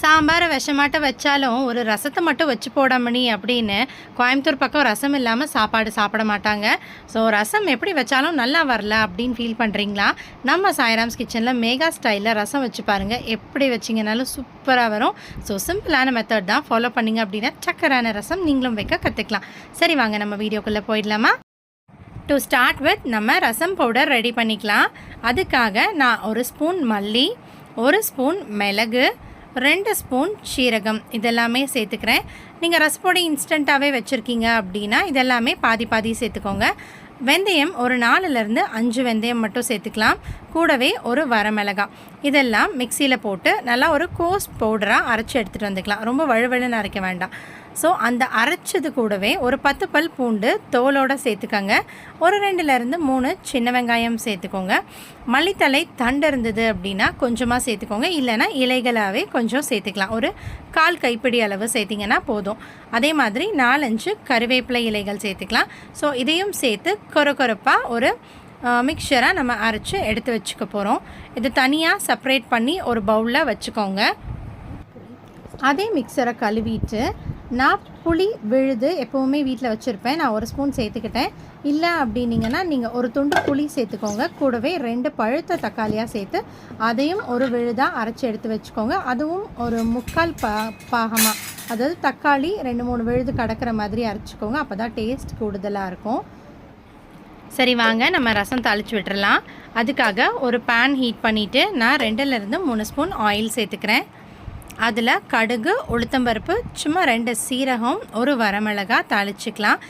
சாம்பாரை விஷமாட்ட வச்சாலும் ஒரு ரசத்தை மட்டும் வச்சு போடாமணி அப்படின்னு கோயம்புத்தூர் பக்கம் ரசம் இல்லாமல் சாப்பாடு சாப்பிட மாட்டாங்க. ஸோ ரசம் எப்படி வச்சாலும் நல்லா வரல அப்படின்னு ஃபீல் பண்ணுறீங்களா நம்ம சாய்ராம்ஸ் கிச்சனில் மேகா ஸ்டைலில் ரசம் வச்சு பாருங்கள் எப்படி வச்சிங்கனாலும் சூப்பராக வரும். ஸோ சிம்பிளான மெத்தட் தான். ஃபாலோ பண்ணிங்க அப்படின்னா சக்கரான ரசம் நீங்களும் வைக்க கற்றுக்கலாம் சரி வாங்க நம்ம வீடியோக்குள்ளே போயிடலாமா? டு ஸ்டார்ட் வித் நம்ம ரசம் பவுடர் ரெடி பண்ணிக்கலாம். அதுக்காக நான் ஒரு ஸ்பூன் மல்லி ஒரு ஸ்பூன் மிளகு ரெண்டு ஸ்பூன் சீரகம். இதெல்லாமே சேர்த்துக்கிறேன். நீங்கள் ரசப்பொடி இன்ஸ்டண்ட்டாகவே வச்சுருக்கீங்க அப்படின்னா இதெல்லாமே பாதி பாதி சேர்த்துக்கோங்க. வெந்தயம் ஒரு நாலுலேருந்து அஞ்சு வெந்தயம் மட்டும் சேர்த்துக்கலாம். கூடவே ஒரு வரமிளகாய் இதெல்லாம் மிக்சியில் போட்டு நல்லா ஒரு கோஸ் பவுடராக அரைச்சி எடுத்துகிட்டு வந்துக்கலாம். ரொம்ப வழுவழுன்னு அரைக்க வேண்டாம். ஸோ அந்த அரைச்சது கூடவே ஒரு பத்து பல் பூண்டு தோலோடு சேர்த்துக்கோங்க. ஒரு ரெண்டுலேருந்து மூணு சின்ன வெங்காயம் சேர்த்துக்கோங்க. மல்லித்தலை தண்டு இருந்தது அப்படின்னா கொஞ்சமாக சேர்த்துக்கோங்க. இல்லைன்னா இலைகளாகவே கொஞ்சம் சேர்த்துக்கலாம். ஒரு கால் கைப்பிடி அளவு சேர்த்திங்கன்னா போதும். அதே மாதிரி நாலஞ்சு கருவேப்பிலை இலைகள் சேர்த்துக்கலாம். ஸோ இதையும் சேர்த்து கொர கொரப்பாக ஒரு மிக்சராக நம்ம அரைச்சி எடுத்து வச்சுக்க போகிறோம் இது தனியாக செப்பரேட் பண்ணி ஒரு பவுலில் வச்சுக்கோங்க. அதே மிக்சரை கழுவிட்டு நான் புளி விழுது எப்போவுமே வீட்டில் வச்சுருப்பேன். நான் ஒரு ஸ்பூன் சேர்த்துக்கிட்டேன். இல்லை அப்படின்னீங்கன்னா நீங்கள் ஒரு துண்டு புளி சேர்த்துக்கோங்க. கூடவே ரெண்டு பழுத்த தக்காளியாக சேர்த்து அதையும் ஒரு விழுதாக அரைச்சி எடுத்து வச்சுக்கோங்க. அதுவும் ஒரு முக்கால் பா பாகமாக அதாவது தக்காளி ரெண்டு மூணு விழுது கடக்கிற மாதிரி அரைச்சிக்கோங்க. அப்போ தான் டேஸ்ட் கூடுதலாக இருக்கும். சரி வாங்க. நம்ம ரசம் தாளித்து விட்டுறலாம். அதுக்காக ஒரு பேன் ஹீட் பண்ணிவிட்டு நான் ரெண்டுலேருந்து மூணு ஸ்பூன் ஆயில் சேர்த்துக்கிறேன். அதில் கடுகு உளுத்தம்பருப்பு சும்மா ரெண்டு சீரகம் ஒரு வரமிளகா தாளிச்சிக்கலாம்.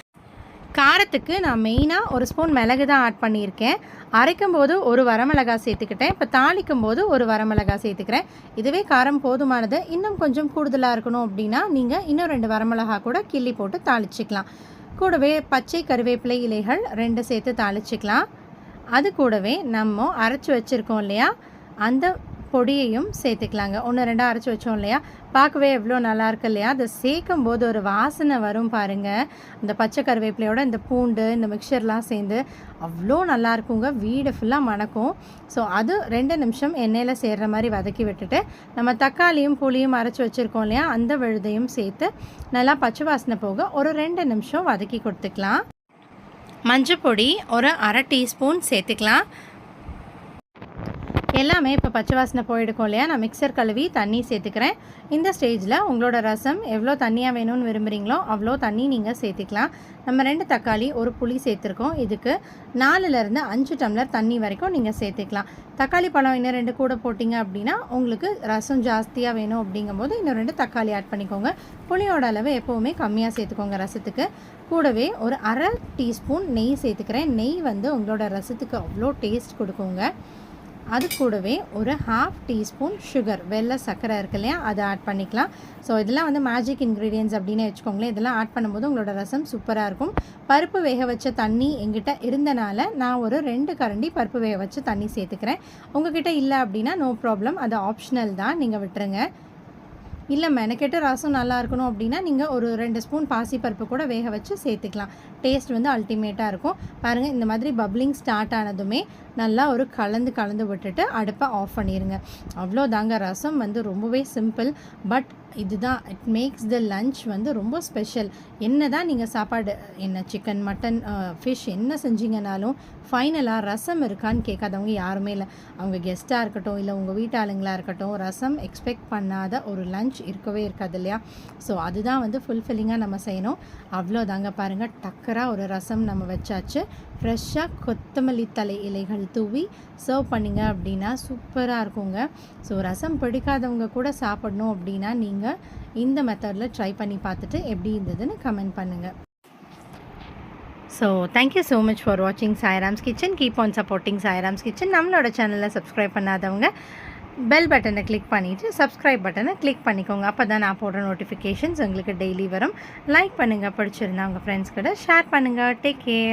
காரத்துக்கு நான் மெயினாக ஒரு ஸ்பூன் மிளகு தான் ஆட் பண்ணியிருக்கேன். அரைக்கும் போது ஒரு வரமிளகா சேர்த்துக்கிட்டேன். இப்போ தாளிக்கும் போது ஒரு வரமிளகா சேர்த்துக்கிறேன். இதுவே காரம் போதுமானது. இன்னும் கொஞ்சம் கூடுதலாக இருக்கணும் அப்படின்னா நீங்கள் இன்னும் ரெண்டு வரமிளகா கூட கிள்ளி போட்டு தாளிச்சிக்கலாம். கூடவே பச்சை கருவேப்பிலை இலைகள் ரெண்டு சேர்த்து தாளிச்சிக்கலாம். அது கூடவே நம்ம அரைச்சி வச்சுருக்கோம் இல்லையா? அந்த பொடியையும் சேர்த்துக்கலாங்க. ஒன்று ரெண்டாக அரைச்சி வச்சோம் இல்லையா? பார்க்கவே எவ்வளோ நல்லா இருக்கு இல்லையா? அதை சேர்க்கும் போது ஒரு வாசனை வரும் பாருங்கள் இந்த பச்சை கருவேப்பிலையோட இந்த பூண்டு இந்த மிக்சர்லாம் சேர்ந்து அவ்வளோ நல்லா இருக்குங்க வீடு ஃபுல்லாக மணக்கும். ஸோ அது ரெண்டு நிமிஷம் எண்ணெயில் சேர்கிற மாதிரி வதக்கி விட்டுட்டு நம்ம தக்காளியும் புளியும் அரைச்சி வச்சுருக்கோம் இல்லையா? அந்த விழுதையும் சேர்த்து நல்லா பச்சை வாசனை போக ஒரு ரெண்டு நிமிஷம் வதக்கி கொடுத்துக்கலாம். மஞ்சள் பொடி ஒரு அரை டீஸ்பூன் சேர்த்துக்கலாம். எல்லாமே இப்போ பச்சை வாசனை போயிடுக்கும் இல்லையா? நான் மிக்சர் கழுவி தண்ணி சேர்த்துக்கிறேன். இந்த ஸ்டேஜில் உங்களோட ரசம் எவ்வளோ தண்ணியாக வேணும்னு விரும்புகிறீங்களோ அவ்வளோ தண்ணி நீங்கள் சேர்த்துக்கலாம். நம்ம ரெண்டு தக்காளி ஒரு புளி சேர்த்துருக்கோம். இதுக்கு நாலுலேருந்து அஞ்சு டம்ளர் தண்ணி வரைக்கும் நீங்கள் சேர்த்துக்கலாம். தக்காளி பழம் இன்னும் ரெண்டு கூட போட்டிங்க அப்படின்னா உங்களுக்கு ரசம் ஜாஸ்தியாக வேணும் அப்படிங்கும்போது இன்னும் ரெண்டு தக்காளி ஆட் பண்ணிக்கோங்க. புளியோட அளவு எப்போவுமே கம்மியாக சேர்த்துக்கோங்க ரசத்துக்கு. கூடவே ஒரு அரை டீஸ்பூன் நெய் சேர்த்துக்கிறேன். நெய் வந்து உங்களோட ரசத்துக்கு அவ்வளோ டேஸ்ட் கொடுக்குங்க. அது கூடவே ஒரு ஹாஃப் டீஸ்பூன் சுகர் வெள்ளை சர்க்கரை இருக்கு இல்லையா அதை ஆட் பண்ணிக்கலாம். ஸோ இதெல்லாம் வந்து மேஜிக் இன்க்ரீடியன்ஸ் அப்படின்னு வச்சுக்கோங்களேன். இதெல்லாம் ஆட் பண்ணும்போது உங்களோட ரசம் சூப்பராக இருக்கும். பருப்பு வேக வச்ச தண்ணி எங்கிட்ட இருந்தனால நான் ஒரு ரெண்டு கரண்டி பருப்பு வேக வச்ச தண்ணி சேர்த்துக்கிறேன். உங்ககிட்ட இல்லை அப்படின்னா நோ ப்ராப்ளம் அது ஆப்ஷனல் தான். நீங்கள் விட்டுருங்க. இல்லை மெனக்கெட்டு ரசம் நல்லா இருக்கணும் அப்படின்னா நீங்கள் ஒரு ரெண்டு ஸ்பூன் பாசிப்பருப்பு கூட வேக வச்சு சேர்த்துக்கலாம். டேஸ்ட் வந்து அல்டிமேட்டாக இருக்கும். பாருங்கள் இந்த மாதிரி பப்ளிங் ஸ்டார்ட் ஆனதுமே நல்லா ஒரு கலந்து கலந்து விட்டுட்டு அடுப்பை ஆஃப் பண்ணிடுங்க அவ்வளோதாங்க ரசம் வந்து ரொம்பவே சிம்பிள் பட் இதுதான் இட் மேக்ஸ் த லஞ்ச் வந்து ரொம்ப ஸ்பெஷல் என்ன தான் நீங்கள் சாப்பாடு என்ன சிக்கன் மட்டன் ஃபிஷ் என்ன செஞ்சீங்கனாலும் ஃபைனலாக ரசம் இருக்கான்னு கேட்காதவங்க யாருமே இல்லை. அவங்க கெஸ்ட்டாக இருக்கட்டும் இல்லை உங்கள் வீட்டாளுங்களாக இருக்கட்டும் ரசம் எக்ஸ்பெக்ட் பண்ணாத ஒரு லஞ்ச் இருக்கவே இருக்காது இல்லையா? ஸோ அதுதான் வந்து ஃபுல்ஃபில்லிங்காக நம்ம செய்யணும். அவ்வளோதாங்க பாருங்கள் டக்கராக ஒரு ரசம் நம்ம வச்சாச்சு. ஃப்ரெஷ்ஷாக கொத்தமல்லி தலை இலைகள் தூவி சர்வ் பண்ணிங்க அப்படின்னா சூப்பராக இருக்குங்க. ஸோ ரசம் பிடிக்காதவங்க கூட சாப்பிடணும் அப்படின்னா நீங்கள் இந்த மெத்தடில் ட்ரை பண்ணி பார்த்துட்டு எப்படி இருந்ததுன்னு கமெண்ட் பண்ணுங்கள் so thank you so much for வாட்சிங் Sairam's kitchen keep on supporting Sairam's kitchen நம்மளோட சேனலில் சப்ஸ்கிரைப் பண்ணாதவங்க பெல் பட்டனை கிளிக் பண்ணிவிட்டு சப்ஸ்கிரைப் பட்டனை கிளிக் பண்ணிக்கோங்க. அப்போ தான் நான் போடுற நோட்டிஃபிகேஷன்ஸ் உங்களுக்கு டெய்லி வரும். லைக் பண்ணுங்கள் பிடிச்சிருந்தா உங்கள் ஃப்ரெண்ட்ஸ் கூட ஷேர் பண்ணுங்கள் டேக் கேர்